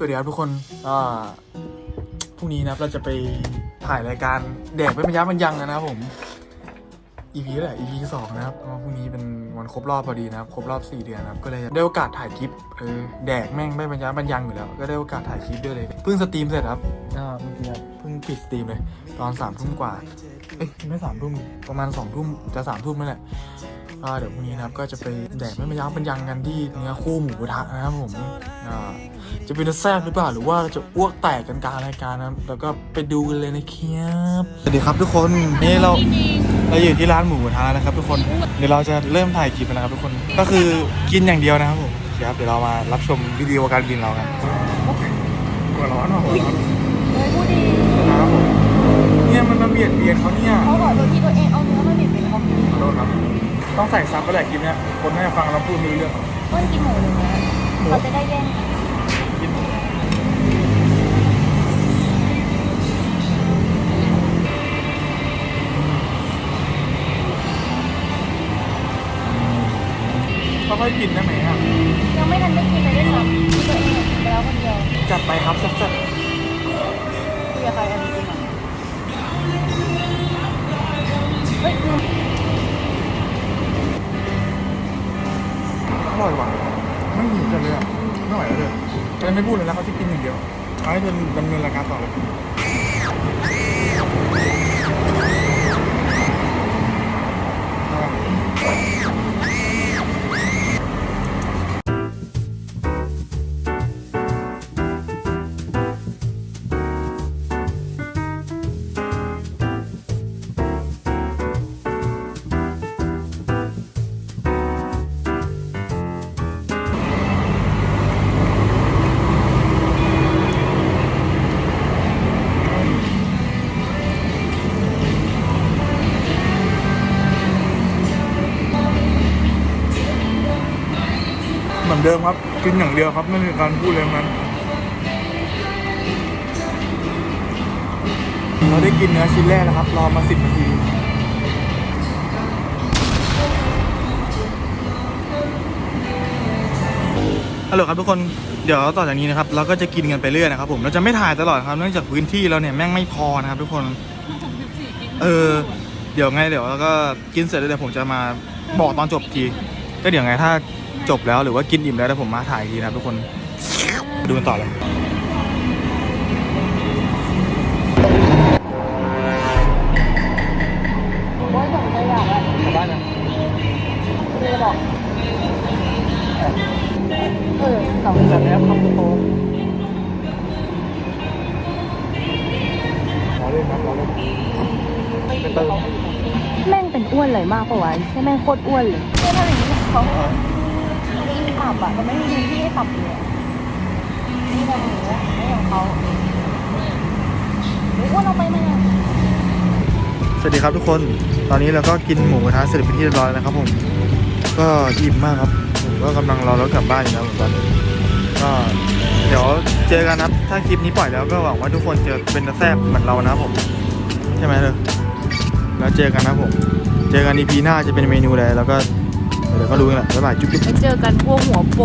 สวัสดีครับทุกคนก็พรุ่งนี้นะครับเราจะไปถ่ายรายการแดกไม่บรรยับบรรยังนะครับผม EP แหละ EP สองนะครับเพราะว่าพรุ่งนี้เป็นวันครบรอบพอดีนะครับ ครบรอบ 4 เดือนนะครับ ก็เลยได้โอกาสถ่ายคลิป เออ แดกแม่งไม่บรรยับบรรยังอยู่แล้ว ก็ได้โอกาสถ่ายคลิปด้วยเลย เพิ่งสตรีมเสร็จครับอ่าเมื่อกี้ครับเพิ่งปิดสตรีมเลย ตอนสามทุ่มกว่า เอ้ยไม่สามทุ่ม ประมาณสองทุ่มจะสามทุ่มนั่นแหละ เดี๋ยวพรุ่งนี้นะครับก็จะไปแดกไม่บรรยับบรรยังกันที่เนื้อคู่หมูกระทะนะครับผมอ่าจะเป็นแซ่บหรือเปล่าหรือว่าจะอ้วกแตกกันกลางรายการนะครับแล้วก็ไปดูกันเลยนะครับสวัสดีครับทุกคนนี่เราเราอยู่ที่ร้านหมูกระทะนะครับ ทุกคนเดี๋ยวเราจะเริ่มถ่ายคลิปกันนะครับทุกคนก็คือกินอย่างเดียวนะครับผมเดี๋ยวครับเดี๋ยวเรามารับชมวิดีโอการกินเรากันหัวร้อนหัวร้อนเฮ้ยพูดดีนะครับผมเนี่ยมันมาเบียดเบียนเขาเนี่ย ต้องใส่ซับก็แหละคลิปเนี้ยคนน่าจะฟังเราพูดไม่รู้เรื่องเปิ้ลกินหมูหรือเนื้อเขาจะได้แย่งกันกินค่อยๆกินได้ไหมครับยังไม่ทันได้กินเลยด้วยซ้ำที่ตัวเองกินไปแล้วคนเดียวจัดไปครับจัดจัดคุยกับใครอันนี้จริงเหรอเฮ้ย ร่อยว่ะไม่หิวจังเลยอะไม่ไหวแล้วเลยเลยไม่พูดเลยนะเขาที่กินอย่างเดียวเอาให้เดินดำเนินรายการต่อเลย อนเดิมครับ กินอย่างเดียวครับ ไม่มีการพูดเลยทั้งนั้นเราได้กินเนื้อชิ้นแรกแล้วครับ รอมาสิบนาทีฮัลโหลครับทุกคนเดี๋ยวต่อจากนี้นะครับเราก็จะกินกันไปเรื่อยนะครับผมเราจะไม่ถ่ายตลอดครับเนื่องจากพื้นที่เราเนี่ยแม่งไม่พอนะครับทุกคนเออเดี๋ยวไงเดี๋ยวเราก็กินเสร็จแล้วเดี๋ยวผมจะมาบอกตอนจบที ก็เดี๋ยวไงถ้า จบแล้วหรือว่ากินอิ่มแล้วเดี๋ยวผมมาถ่ายอีกทีนะครับทุกคนดูกันต่อเลยโอ้ยผมเลยอยากอะกลับบ้านยังคือบอกเออสองจัดแล้วคำโตๆรอเล่นครับรอเล่นเป็นเติมแม่งเป็นอ้วนเลยมากปะวะใช่แม่งโคตรอ้วนเลยคือถ้าอย่างนี้เขาไม่ได้ ขับอะเขาไม่มีพื้นที่ให้ขับเลยนี่แบบหนูไม่ของเขาหรืออ้วนเอาไปไหมอะสวัสดีครับทุกคน ตอนนี้เราก็กินหมูกระทะเสร็จเป็นที่เรียบร้อยแล้วนะครับผม ก็อิ่มมากครับ ผมก็กำลังรอรถกลับบ้านอยู่นะผมตอนนี้ก็เดี๋ยวเจอกันนะครับ ถ้าคลิปนี้ปล่อยแล้วก็หวังว่าทุกคนจะเป็นแซ่บเหมือนเรานะผม ใช่ไหมเธอแล้วเจอกันนะผม เจอกัน EP หน้าจะเป็นเมนูอะไรแล้วก็ เดี๋ยวก็รู้กันแหละบ๊ายบายจุ๊บจุ๊บไปเจอกันพวกหัวโป